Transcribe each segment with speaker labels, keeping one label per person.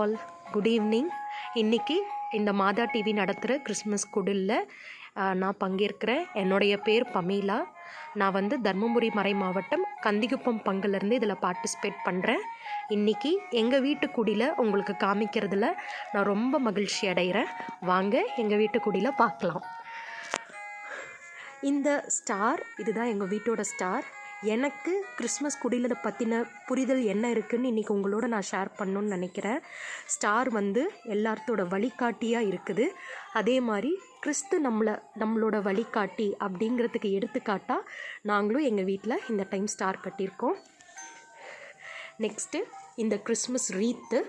Speaker 1: All. Good evening இன்றைக்கி இந்த மாதா TV நடத்துகிற கிறிஸ்மஸ் குடிலில் நான் பங்கேற்கிறேன். என்னுடைய பேர் பமீலா. நான் வந்து தர்மபுரி மறை மாவட்டம் கந்திகுப்பம் பங்குலேருந்து இதில் பார்ட்டிசிபேட் பண்ணுறேன் இன்றைக்கி எங்கள் வீட்டு குடியில் உங்களுக்கு காமிக்கிறதுல நான் ரொம்ப மகிழ்ச்சி அடைகிறேன். வாங்க எங்கள் வீட்டு குடியில் பார்க்கலாம். இந்த ஸ்டார் இதுதான் எங்கள் வீட்டோட ஸ்டார் எனக்கு கிறிஸ்மஸ் குடியில் பற்றின புரிதல் என்ன இருக்குதுன்னு இன்றைக்கி உங்களோட நான் ஷேர் பண்ணணுன்னு நினைக்கிறேன். ஸ்டார் வந்து எல்லாத்தோட வழிகாட்டியாக இருக்குது. அதே மாதிரி கிறிஸ்து நம்மளை நம்மளோட வழிகாட்டி அப்படிங்கிறதுக்கு எடுத்துக்காட்டாக நாங்களும் எங்கள் வீட்டில் இந்த டைம் ஸ்டார் கட்டியிருக்கோம். நெக்ஸ்ட்டு இந்த கிறிஸ்மஸ் ரீத்து.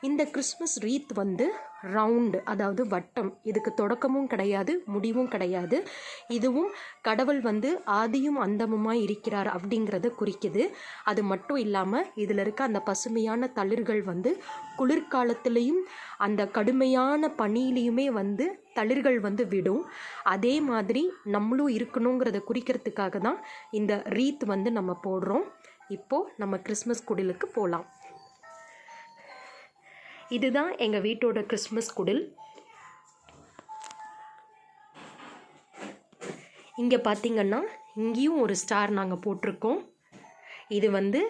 Speaker 1: இந்த கிறிஸ்மஸ் ரீத் வந்து ரவுண்டு அதாவது வட்டம். இதுக்கு தொடக்கமும் கிடையாது முடிவும் கிடையாது. இதுவும் கடவுள் வந்து ஆதியும் அந்தமுமாக இருக்கிறார் அப்படிங்கிறத குறிக்குது. அது மட்டும் இல்லாமல் இதில் இருக்க அந்த பசுமையான தளிர்கள் வந்து குளிர்காலத்துலேயும் அந்த கடுமையான பனியிலையுமே வந்து தளிர்கள் வந்து விடும். அதே மாதிரி நம்மளும் இருக்கணுங்கிறத குறிக்கிறதுக்காக தான் இந்த ரீத் வந்து நம்ம போடுறோம். இப்போது நம்ம கிறிஸ்மஸ் குடிலுக்கு போகலாம் இதுதான் எங்கள் வீட்டோட கிறிஸ்மஸ் குடில். இங்கே பார்த்தீங்கன்னா இங்கேயும் ஒரு ஸ்டார் நாங்கள் போட்டிருக்கோம். இது வந்து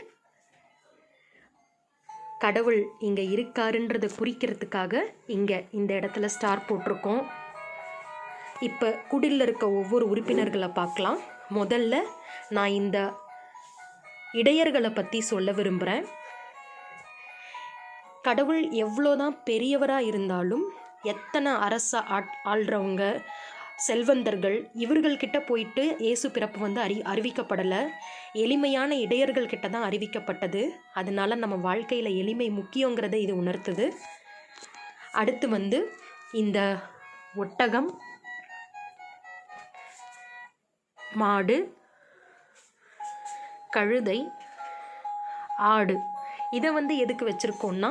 Speaker 1: கடவுள் இங்கே இருக்காருன்றதை குறிக்கிறதுக்காக இங்கே இந்த இடத்துல ஸ்டார் போட்டிருக்கோம். இப்போ குடிலில் இருக்க ஒவ்வொரு உறுப்பினர்களை பார்க்கலாம். முதல்ல நான் இந்த இடையர்களை பற்றி சொல்ல விரும்புகிறேன் கடவுள் எவ்வளோதான் பெரியவராக இருந்தாலும் எத்தனை அரச ஆட் ஆள்றவங்க செல்வந்தர்கள் இவர்கள்கிட்ட போயிட்டு இயேசு பிறப்பு வந்து அறி அறிவிக்கப்படலை. எளிமையான இடையர்கள் கிட்ட தான் அறிவிக்கப்பட்டது. அதனால நம்ம வாழ்க்கையில் எளிமை முக்கியங்கிறத இது உணர்த்துது. அடுத்து வந்து இந்த ஒட்டகம் மாடு கழுதை ஆடு. இதை வந்து எதுக்கு வச்சுருக்கோன்னா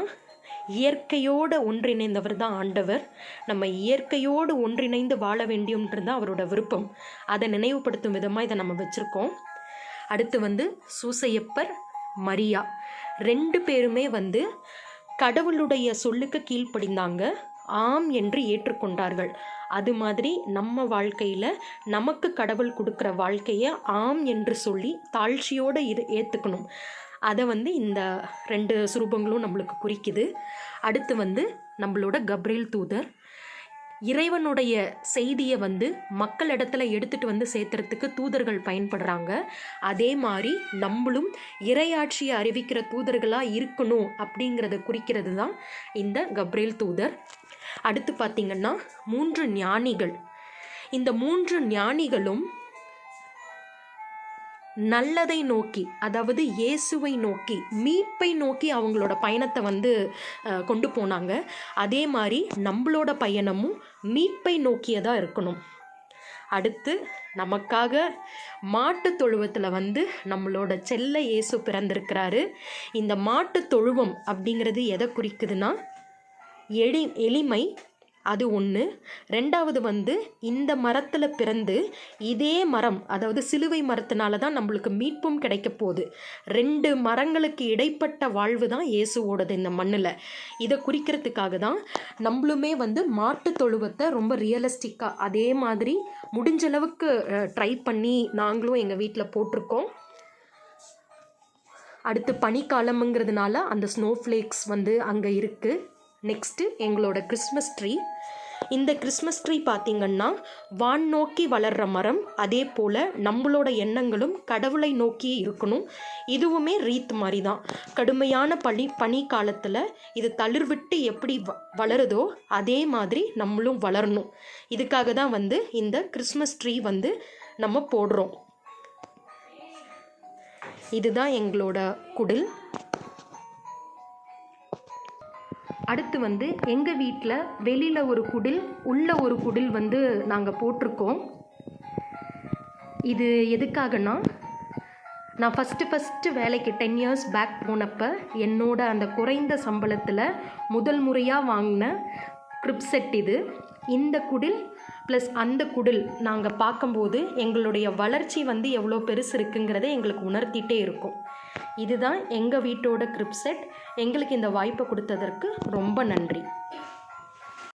Speaker 1: இயற்கையோடு ஒன்றிணைந்தவர் தான் ஆண்டவர். நம்ம இயற்கையோடு ஒன்றிணைந்து வாழ வேண்டியன்றது தான் அவரோட விருப்பம். அதை நினைவுபடுத்தும் விதமாக இதை நம்ம வச்சுருக்கோம். அடுத்து வந்து சூசையப்பர் மரியா. ரெண்டு பேருமே வந்து கடவுளுடைய சொல்லுக்கு கீழ்ப்படிந்தாங்க. ஆம் என்று ஏற்றுக்கொண்டார்கள். அது மாதிரி நம்ம வாழ்க்கையில் நமக்கு கடவுள் கொடுக்குற வாழ்க்கையை ஆம் என்று சொல்லி தாழ்ச்சியோடு இரு ஏற்றுக்கணும் அதை வந்து இந்த ரெண்டு சுரூபங்களும் நம்மளுக்கு குறிக்குது. அடுத்து வந்து நம்மளோட கப்ரேல் தூதர். இறைவனுடைய செய்தியை வந்து மக்களிடத்துல எடுத்துகிட்டு வந்து சேர்த்துறதுக்கு தூதர்கள் பயன்படுறாங்க. அதே மாதிரி நம்மளும் இறையாட்சியை அறிவிக்கிற தூதர்களாக இருக்கணும் அப்படிங்கிறத குறிக்கிறது தான் இந்த கப்ரேல் தூதர். அடுத்து பார்த்திங்கன்னா மூன்று ஞானிகள். இந்த மூன்று ஞானிகளும் நல்லதை நோக்கி அதாவது இயேசுவை நோக்கி மீட்பை நோக்கி அவங்களோட பயணத்தை வந்து கொண்டு போனாங்க. அதே மாதிரி நம்மளோட பயணமும் மீட்பை நோக்கியதாக இருக்கணும். அடுத்து நமக்காக மாட்டு தொழுவத்தில் வந்து நம்மளோட செல்ல இயேசு பிறந்திருக்கிறாரு. இந்த மாட்டு தொழுவம் அப்படிங்கிறது எதை குறிக்குதுன்னா எளி எளிமை அது ஒன்று ரெண்டாவது வந்து இந்த மரத்தில் பிறந்து இதே மரம் அதாவது சிலுவை மரத்தினால தான் நம்மளுக்கு மீட்பும் கிடைக்க போகுது. ரெண்டு மரங்களுக்கு இடைப்பட்ட வாழ்வு தான் இயேசுவோடது இந்த மண்ணில். இதை குறிக்கிறதுக்காக தான் நம்மளுமே வந்து மாட்டு தொழுவத்தை ரொம்ப ரியலிஸ்டிக்காக அதே மாதிரி முடிஞ்ச அளவுக்கு ட்ரை பண்ணி நாங்களும் எங்கள் வீட்டில் போட்டிருக்கோம். அடுத்து பனிக்காலம்ங்கிறதுனால அந்த ஸ்னோ ஃப்ளேக்ஸ் வந்து அங்கே இருக்குது நெக்ஸ்ட்டு எங்களோட கிறிஸ்மஸ் ட்ரீ இந்த கிறிஸ்மஸ் ட்ரீ பார்த்திங்கன்னா வான் நோக்கி வளர்கிற மரம் அதே போல் நம்மளோட எண்ணங்களும் கடவுளை நோக்கியே இருக்கணும். இதுவுமே ரீத் மாதிரி தான் கடுமையான பனி பனி காலத்தில் இது தளிர்விட்டு எப்படி வ வளருதோ அதே மாதிரி நம்மளும் வளரணும். இதுக்காக தான் வந்து இந்த கிறிஸ்மஸ் ட்ரீ வந்து நம்ம போடுறோம். இதுதான் எங்களோட குடில். அடுத்து வந்து எங்கள் வீட்டில் வெளியில் ஒரு குடில் உள்ள ஒரு குடில் வந்து நாங்கள் போட்டிருக்கோம். இது எதுக்காகனா நான் ஃபஸ்ட்டு ஃபஸ்ட்டு வேலைக்கு டென் இயர்ஸ் பேக் போனப்போ என்னோட அந்த குறைந்த சம்பளத்தில் முதல் முறையாக வாங்கின க்ரிப் செட் இது. இந்த குடில் ப்ளஸ் அந்த குடில் நாங்கள் பார்க்கும்போது எங்களுடைய வளர்ச்சி வந்து எவ்வளோ பெருசு இருக்குங்கிறத எங்களுக்கு உணர்த்திட்டே இருக்கும். இதுதான் எங்கள் வீட்டோட கிரிப் செட் எங்களுக்கு இந்த வாய்ப்பை கொடுத்ததற்கு ரொம்ப நன்றி.